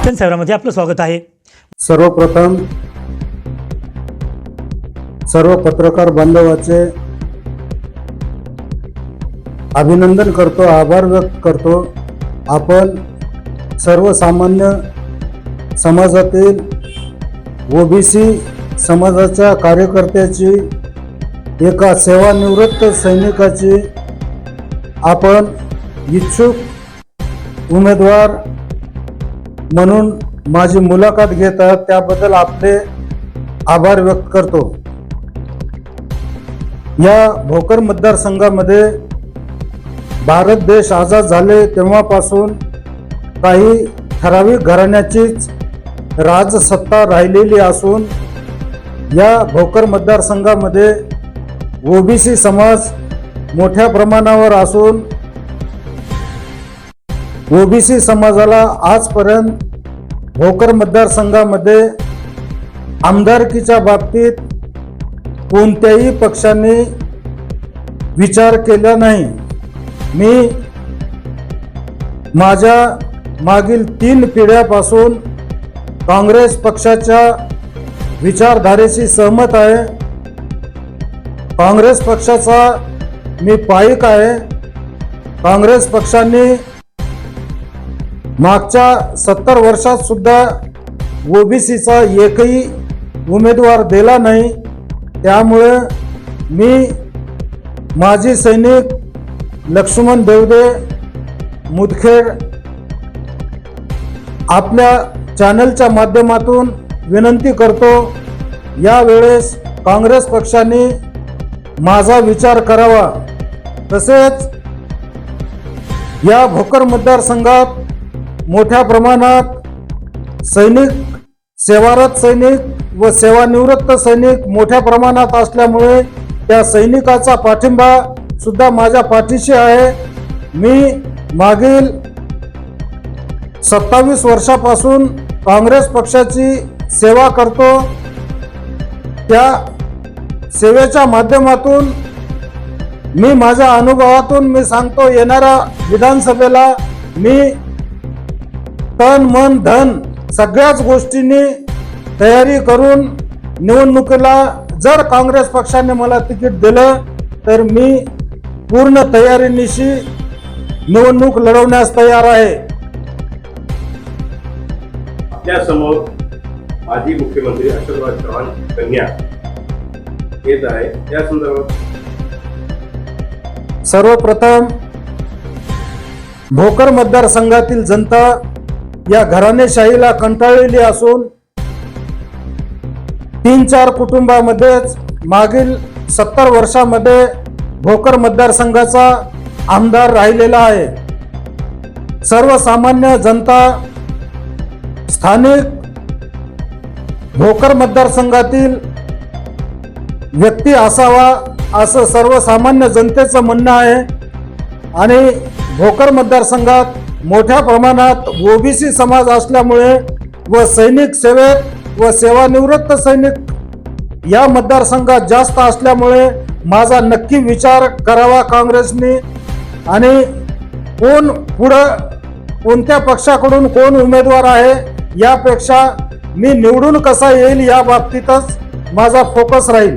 दर्शन सेवरामध्ये आपलं स्वागत आहे. सर्वप्रथम सर्व पत्रकार बांधवाचे अभिनंदन करतो आभार व्यक्त करतो. आपण सर्वसामान्य समाजातील ओबीसी समाजाच्या कार्यकर्त्याची एका सेवानिवृत्त सैनिकाची आपण इच्छुक उमेदवार म्हणून माझी मुलाखत घेत आहात त्याबद्दल आपले आभार व्यक्त करतो. या भोकर मतदारसंघामध्ये भारत देश आझाद झाले तेव्हापासून काही ठराविक घराण्याचीच राजसत्ता राहिलेली असून या भोकर मतदारसंघामध्ये ओबीसी समाज मोठ्या प्रमाणावर असून ओबीसी समाजाला आजपर्यंत भोकर मतदारसंघामध्ये आमदारकीच्या बाबतीत कोणत्याही पक्षाने विचार केला नाही. मी माझ्या मागील तीन पिढ्यापासून काँग्रेस पक्षाच्या विचारधारेशी सहमत आहे. काँग्रेस पक्षाचा मी पाईक आहे. काँग्रेस पक्षाने मागच्या सत्तर वर्षात सुद्धा ओबीसीचा एकही उमेदवार दिला नाही. त्यामुळे मी माजी सैनिक लक्ष्मण देवदे मुदखेड आपल्या चॅनलच्या माध्यमातून विनंती करतो यावेळेस काँग्रेस पक्षाने माझा विचार करावा. तसेच या भोकर मतदारसंघात मोठ्या प्रमाणात सैनिक सेवारत सैनिक व सेवानिवृत्त सैनिक मोठ्या प्रमाणात असल्यामुळे त्या सैनिकाचा पाठिंबा सुद्धा माझ्या पाठीशी आहे. मी मागील सत्तावीस वर्षापासून काँग्रेस पक्षाची सेवा करतो. त्या सेवेच्या माध्यमातून मी माझ्या अनुभवातून मी सांगतो येणाऱ्या विधानसभेला मी तन मन धन सगळ्याच गोष्टींनी तयारी करून निवडणुकीला जर काँग्रेस पक्षाने मला तिकीट दिलं तर मी पूर्ण तयारीनिशी निवडणूक लढवण्यास तयार आहे. आपल्यासमोर माजी मुख्यमंत्री अशोकराव चव्हाण कन्या येत आहे. या संदर्भात सर्वप्रथम भोकर मतदारसंघातील जनता या घराणेशाहीला कंटाळलेली असून तीन चार कुटुंबामध्येच मागील सत्तर वर्षामध्ये भोकर मतदारसंघाचा आमदार राहिलेला आहे. सर्वसामान्य जनता स्थानिक भोकर मतदारसंघातील व्यक्ती असावा असं सर्वसामान्य जनतेचं म्हणणं आहे आणि भोकर मतदारसंघात मोठ्या प्रमाणात ओबीसी समाज असल्यामुळे व सैनिक सेवेत व सेवानिवृत्त सैनिक या मतदारसंघात जास्त असल्यामुळे माझा नक्की विचार करावा काँग्रेसने. आणि कोण पुढं कोणत्या पक्षाकडून कोण उमेदवार आहे यापेक्षा मी निवडून कसा येईल या बाबतीतच माझा फोकस राहील.